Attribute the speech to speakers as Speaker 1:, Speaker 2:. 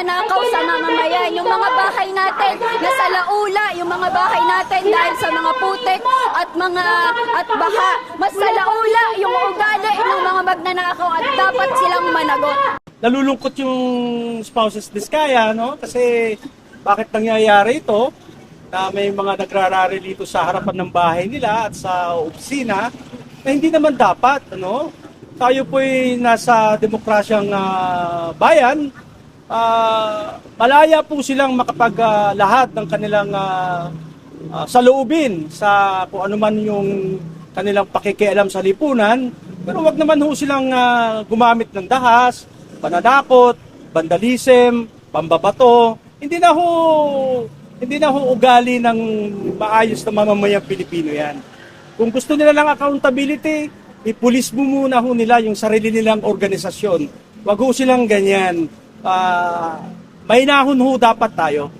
Speaker 1: yung ginawa nila na pagnanakaw sa mamamayan. Yung mga bahay natin na sa laula, yung mga bahay natin dahil sa mga putik at mga at baha. Mas sa laula yung ugali ng mga magnanakaw at dapat silang managot.
Speaker 2: nalulungkot yung spouses Diskaya, no? Kasi bakit nangyayari ito? Na may mga nagrarari dito sa harapan ng bahay nila at sa opisina na hindi naman dapat, ano? Tayo po'y nasa demokrasyang ah, bayan. Ah, malaya po silang makapag ah, lahat ng kanilang ah, ah, saloobin sa kung ano man yung kanilang pakikialam sa lipunan. Pero wag naman ho silang ah, gumamit ng dahas, pananakot, vandalism, pambabato. Hindi na ho hindi na ho ugali ng maayos na mamamayang Pilipino yan. Kung gusto nila ng accountability, ipulis mo muna ho nila yung sarili nilang organisasyon. Wag ho silang ganyan. Ah, may nahon ho dapat tayo.